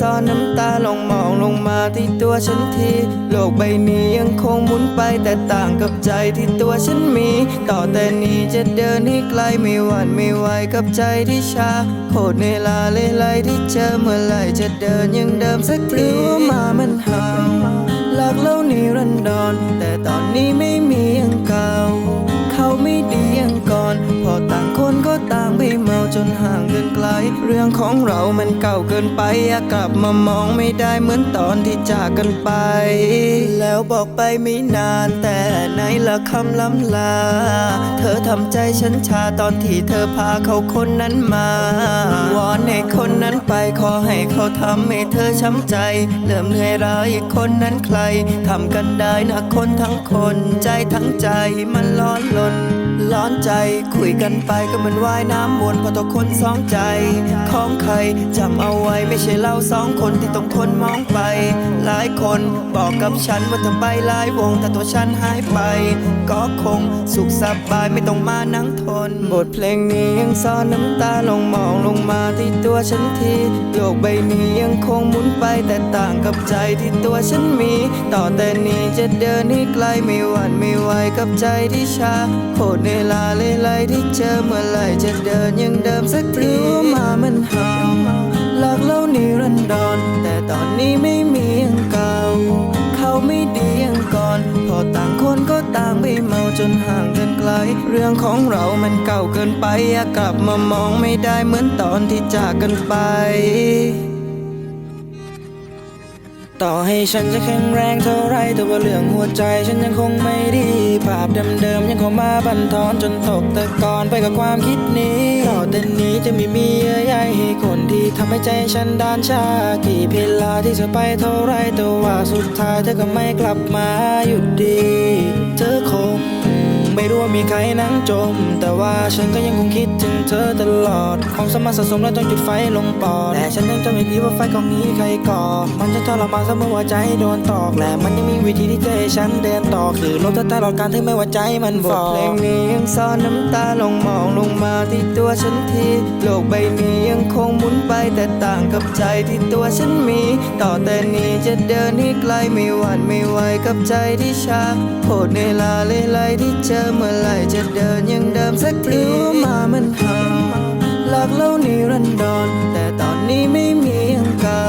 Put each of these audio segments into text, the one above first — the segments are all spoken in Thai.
ซ่อนน้ำตาลงมองลงมาที่ตัวฉันที โลกใบนี้ยังคงหมุนไปแต่ต่างกับใจที่ตัวฉันมี ต่อแต่นี้จะเดินให้ไกลไม่หวั่นไม่ไหวกับใจที่ชา โคตรเนลาเลไลที่เจอเมื่อไหร่จะเดินยังเดิมสักทีหรือว่ามามันห่างหลักเล่านิรันดรแต่ตอนนี้ไม่ จนห่างเกินไกล เรื่องของเรามันเก่าเกินไปอยากกลับมามองไม่ได้เหมือนตอนที่จากกันไป แล้วบอกไปไม่นานแต่ไหนละคำล้ำลา เธอทำใจฉันชาตอนที่เธอพาเขาคนนั้นมาวอนให้คนนั้นไปขอให้เขาทำให้เธอช้ำใจ เริ่มเหนื่อยร้ายคนนั้นใครทำกันได้นะคนทั้งคนใจทั้งใจมันร้อนลน ร้อนใจ คุยกันไปก็เหมือนว่ายน้ำวนเพอตัวคนสองใจ ของใครจำเอาไว้ไม่ใช่เราสองคนที่ต้องทนมองไป หลายคนบอกกับฉันว่าทำไปหลายวงแต่ตัวฉันหายไป ก็คงสุขสบายไม่ต้องมานั่งทน บทเพลงนี้ยังซ่อนน้ำตาลงมองลงมาที่ตัวฉันทีโลกใบนี้ยังคงหมุนไปแต่ต่างกับใจที่ตัวฉันมี ต่อแต่นี้จะเดินให้ไกลไม่หวั่นไม่ไหวกับใจที่ชาโคตรเนลาเลไลที่เจอเมื่อไรจะเดินยังเดิมสักทีว่ามามันห่างหลักเล่านิรันดรแต่ตอนนี้ไม่มีอย่างเก่า เขาไม่ดีอย่างก่อน พอต่างคนก็ต่างไปเมาจนห่างกันไกล เรื่องของเรามันเก่าเกินไปอยากกลับมามองไม่ได้เหมือนตอนที่จากกันไป ต่อให้ฉันจะแข็งแรงเท่าไรแต่ว่าเรื่องหัวใจฉันยังคงไม่ดี ภาพเดิมๆยังคงมาบันทอนจนตกตะกอนไปกับความคิดนี้ต่อแต่นี้จะไม่มีเยื่อใยให้คนที่ทำให้ใจฉันด้านชา กี่เพลาที่เธอไปเท่าไรแต่ว่าสุดท้ายเธอก็ไม่กลับมาหยุดดี รู้ว่ามีใครนั่งจม แต่ว่าฉันก็ยังคงคิดถึงเธอตลอดความสมาสะสมแล้วต้องจุดไฟลงปอด แต่ฉันยังจำไม่ดีว่าไฟกองนี้ใครก่อ มันจะทรมานเสมอว่าใจโดนตอกและมันยังมีวิธีที่จะให้ฉันเดินต่อคือลมเธอตลอดการถึงแม้ว่าใจมันบฟทอเพลงนี้ยังซ่อนน้ำตาลงมองลงมาที่ตัวฉันทีโลกใบนี้ยังคงหมุนไปแต่ต่างกับใจที่ตัวฉันมี ต่อแต่นี้จะเดินให้ไกลไม่หวั่นไม่ไหวกับใจที่ชาโคตรเนลาเลไลที่เจอเมื่อไรจะเดินยังเดิมสักทีรือว่ามามันห่าหลักเล่านิรันดรแต่ตอนนี้ไม่มีอย่างเก่า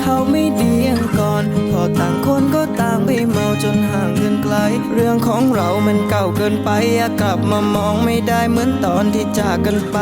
เขาไม่ดีอย่างก่อน พอต่างคนก็ต่างไปเมาจนห่างกันไกล เรื่องของเรามันเก่าเกินไปอยากกลับมามองไม่ได้เหมือนตอนที่จากกันไป